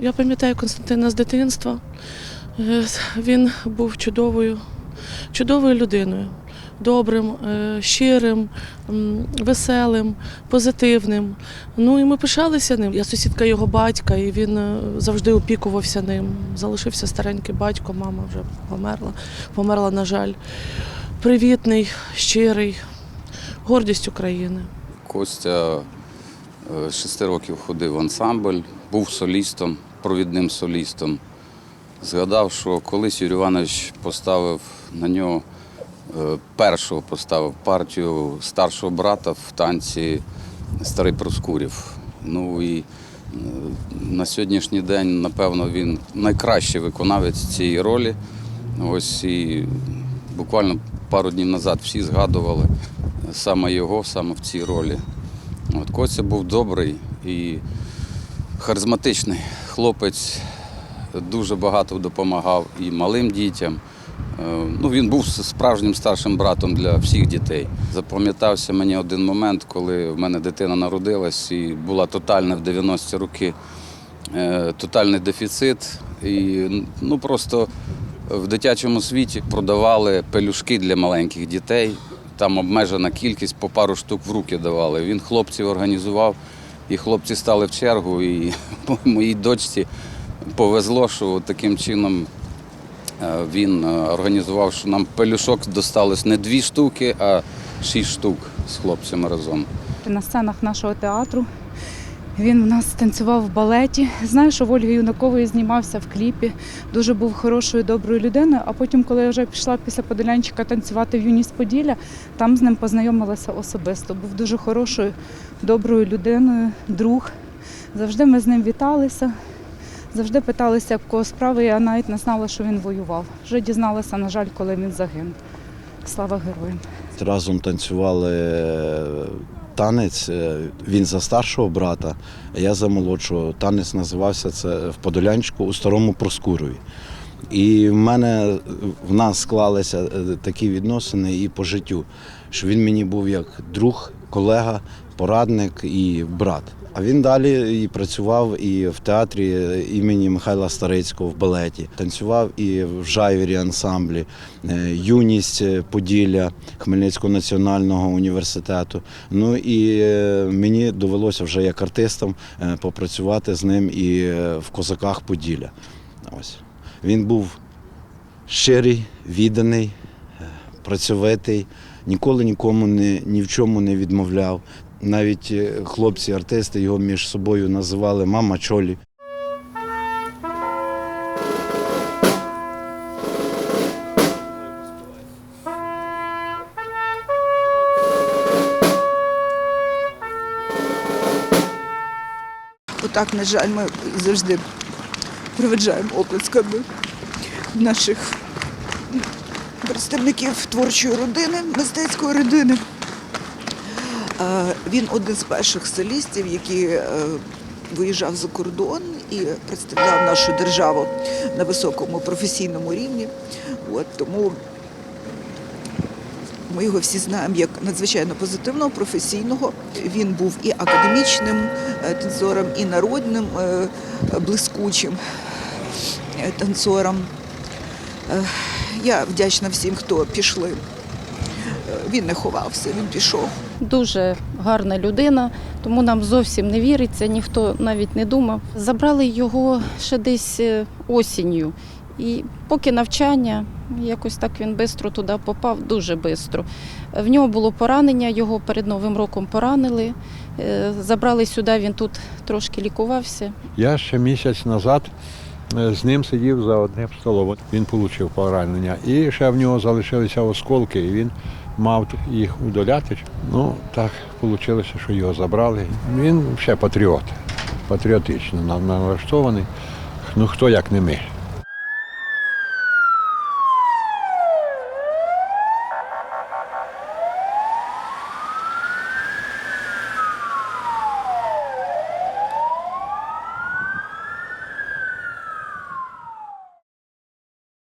Я пам'ятаю Константина з дитинства. Е, Він був чудовою, чудовою людиною, добрим, е, щирим, веселим, позитивним. Ну і ми пишалися ним. Я сусідка його батька, і він е, завжди опікувався ним. Залишився старенький батько, мама вже померла, померла, на жаль. Привітний, щирий, гордість України. Костя шести років ходив в ансамбль, був солістом, провідним солістом. Згадав, що колись Юрій Іванович поставив на нього е, першого поставив партію старшого брата в танці Старий Проскурів. Ну і е, на сьогоднішній день, напевно, він найкращий виконавець цієї ролі. Ось і буквально пару днів назад всі згадували саме його, саме в цій ролі. От Костя був добрий і харизматичний хлопець, дуже багато допомагав і малим дітям. Е, Ну, він був справжнім старшим братом для всіх дітей. Запам'ятався мені один момент, коли в мене дитина народилась і була тотальна в 90-ті роки е, тотальний дефіцит. І ну, просто в дитячому світі продавали пелюшки для маленьких дітей. Там обмежена кількість, по пару штук в руки давали. Він хлопців організував, і хлопці стали в чергу. І моїй дочці повезло, що таким чином е, він е, організував, що нам пелюшок досталось не дві штуки, а шість штук з хлопцями разом. на сценах нашого театру. Він у нас танцював в балеті. Знаю, що в Ольги Юнакової знімався в кліпі. Дуже був хорошою, доброю людиною. А потім, коли я вже пішла після Подолянчика танцювати в юність Поділля, там з ним познайомилася особисто. Був дуже хорошою, доброю людиною, друг. Завжди ми з ним віталися, завжди питалися, як кого справи. Я навіть не знала, що він воював. Вже дізналася, на жаль, коли він загинув. Слава героям! Разом танцювали танець. е, Він за старшого брата, а я за молодшого. Танець називався це в Подолянчику у старому Проскурові. І в мене в нас склалися е, такі відносини і по життю, що він мені був як друг, колега, порадник і брат. А він далі і працював і в театрі імені Михайла Старицького в балеті. Танцював і в жайвері ансамблі, е, юність е, Поділля Хмельницького національного університету. Ну і е, мені довелося вже як артистам е, попрацювати з ним і в козаках Поділля. Ось він був щирий, відданий, працьовитий, ніколи нікому не, ні в чому не відмовляв. Навіть е, хлопці-артисти його між собою називали мама чолі. Отак, на жаль, ми завжди проведжаємо оплесками наших представників творчої родини, мистецької родини. Е, Він один з перших солістів, який е, виїжджав за кордон і представляв нашу державу на високому професійному рівні. От, тому ми його всі знаємо як надзвичайно позитивного, професійного. Він був і академічним е, танцором, і народним блискучим танцором. Я вдячна всім, хто пішли. Він не ховався, він пішов. Дуже гарна людина, тому нам зовсім не віриться, ніхто навіть не думав. Забрали його ще десь е, осінню. І поки навчання, якось так він швидко туди попав, дуже швидко. В нього було поранення, його перед Новим роком поранили. Е, Забрали сюди, він тут трошки лікувався. Я ще місяць назад е, з ним сидів за одним столом. Він отримав поранення. І ще в нього залишилися осколки, і він мав їх удаляти. Ну, так вийшло, що його забрали. Він ще патріот, патріотично налаштований. Ну хто як не ми.